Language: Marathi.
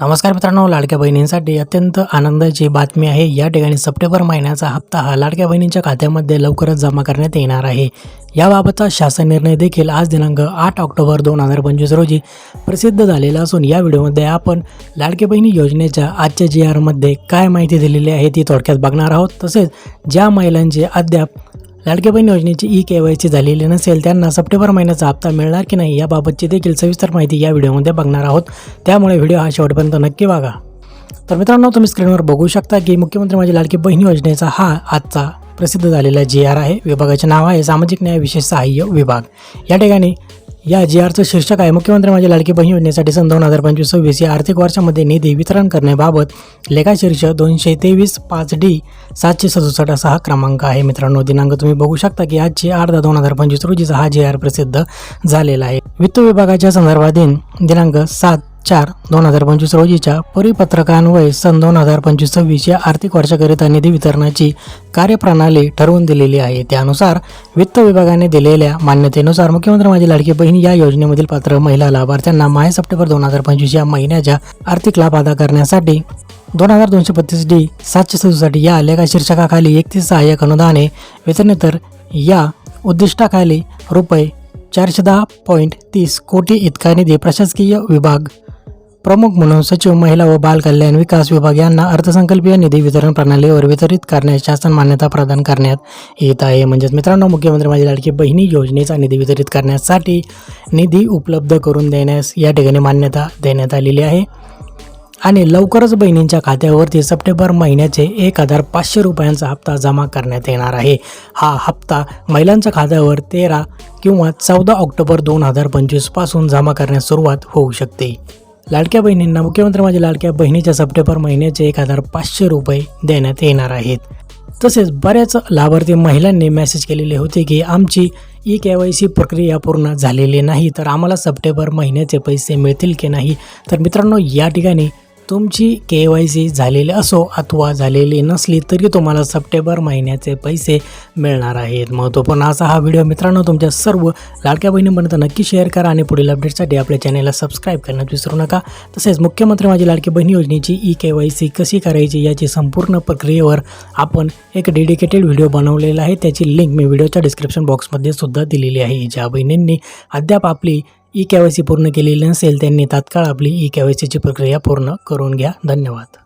नमस्कार मित्रांनो लाडक्या बहिणींसाठी अत्यंत आनंदाची बातमी आहे. या ठिकाणी सप्टेंबर महिन्याचा हप्ता हा लाडक्या बहिणींच्या खात्यामध्ये लवकरच जमा करण्यात येणार आहे. याबाबतचा शासन निर्णय देखील आज दिनांक आठ ऑक्टोबर दोन हजार पंचवीस रोजी प्रसिद्ध झालेला असून या व्हिडिओमध्ये आपण लाडक्या बहिणी योजनेच्या आजच्या जी आरमध्ये काय माहिती दिलेली आहे ती थोडक्यात बघणार आहोत. तसेच ज्या महिलांचे अद्याप लाडके बहीण योजनेची ई के वाय सी झालेली नसेल त्यांना सप्टेंबर महिन्याचा हप्ता मिळणार की नाही याबाबतची देखील सविस्तर माहिती या व्हिडिओमध्ये बघणार आहोत. त्यामुळे व्हिडिओ हा शेवटपर्यंत नक्की बघा. तर मित्रांनो तुम्ही स्क्रीनवर बघू शकता की मुख्यमंत्री माझी लाडकी बहीण योजनेचा हा आजचा प्रसिद्ध झालेला जी आर आहे. विभागाचे नाव आहे सामाजिक न्याय विशेष सहाय्य विभाग. या ठिकाणी या जी आरचं शीर्षक आहे मुख्यमंत्री माझ्या लाडकी बहीण योजनेसाठी सन दोन हजार पंचवीस सव्वीस या आर्थिक वर्षामध्ये निधी वितरण करण्याबाबत लेखाशीर्ष दोनशे तेवीस पाच डी सातशे सदुसष्ट असा हा क्रमांक आहे. मित्रांनो दिनांक तुम्ही बघू शकता की आजची आठ दहा दोन हजार पंचवीस रोजीचा हा जी आर प्रसिद्ध झालेला आहे. वित्त विभागाच्या संदर्भातील दिनांक सात चार दोन हजार पंचवीस रोजीच्या परिपत्रकान्वये सन दोन हजार पंचवीस सव्वीस या आर्थिक वर्षाकरिता निधी वितरणाची कार्यप्रणाली ठरवून दिलेली आहे. त्यानुसार वित्त विभागाने दिलेल्या मान्यतेनुसार मुख्यमंत्री माझी लाडकी बहीण या योजनेमधील पात्र महिला लाभार्थ्यांना माहे सप्टेंबर दोन हजार पंचवीस या महिन्याच्या आर्थिक लाभ अदा करण्यासाठी दोन हजार दोनशे बत्तीस डी सातशे सदुसष्ट या लेखा शीर्षकाखाली एकतीस सहाय्यक अनुदाने वितरणेतर या उद्दिष्टाखाली रुपये चारशे दहा पॉईंट तीस कोटी इतका निधी प्रशासकीय विभाग प्रमुख म्हणून सचिव महिला व बाल कल्याण विकास विभाग यांना अर्थसंकल्पीय निधी वितरण प्रणालीवर वितरित करण्यास शासन मान्यता प्रदान करण्यात येत आहे. म्हणजेच मित्रांनो मुख्यमंत्री माझी लाडकी बहिणी योजनेचा निधी वितरित करण्यासाठी निधी उपलब्ध करून देण्यास या ठिकाणी मान्यता देण्यात आलेली आहे. आणि लवकरच बहिणींच्या खात्यावरती सप्टेंबर महिन्याचे एक हजार पाचशे रुपयांचा हप्ता जमा करण्यात येणार आहे. हा हप्ता महिलांच्या खात्यावर तेरा किंवा चौदा ऑक्टोबर दोन हजार पंचवीसपासून जमा करण्यास सुरुवात होऊ शकते. लाडक्या बहिणींना मुख्यमंत्री माझ्या लाडक्या बहिणीच्या सप्टेंबर महिन्याचे एक हजार पाचशे रुपये देण्यात येणार आहेत. तसेच बऱ्याच लाभार्थी महिलांनी मेसेज केलेले होते की आमची ई के वाय सी प्रक्रिया पूर्ण झालेली नाही तर आम्हाला सप्टेंबर महिन्याचे पैसे मिळतील की नाही? तर मित्रांनो या ठिकाणी तुमची के वाय सी झालेली असो अथवा झालेली नसली तरी तुम्हाला सप्टेंबर महिन्याचे पैसे मिळणार आहेत. महत्त्वपूर्ण असा हा व्हिडिओ मित्रांनो तुमच्या सर्व लाडक्या बहिणीपर्यंत नक्की शेअर करा आणि पुढील अपडेटसाठी आपल्या चॅनेलला सबस्क्राईब करण्यात विसरू नका. तसेच मुख्यमंत्री माझी लाडकी बहिणी योजनेची ई के वाय सी कशी करायची याची संपूर्ण प्रक्रियेवर आपण एक डेडिकेटेड व्हिडिओ बनवलेला आहे. त्याची लिंक मी व्हिडिओच्या डिस्क्रिप्शन बॉक्समध्ये सुद्धा दिलेली आहे. ज्या बहिणींनी अद्याप आपली ई केवायसी पूर्ण केलेली नसेल त्यांनी तात्काळ आपली ई केवायसीची प्रक्रिया पूर्ण करून घ्या. धन्यवाद.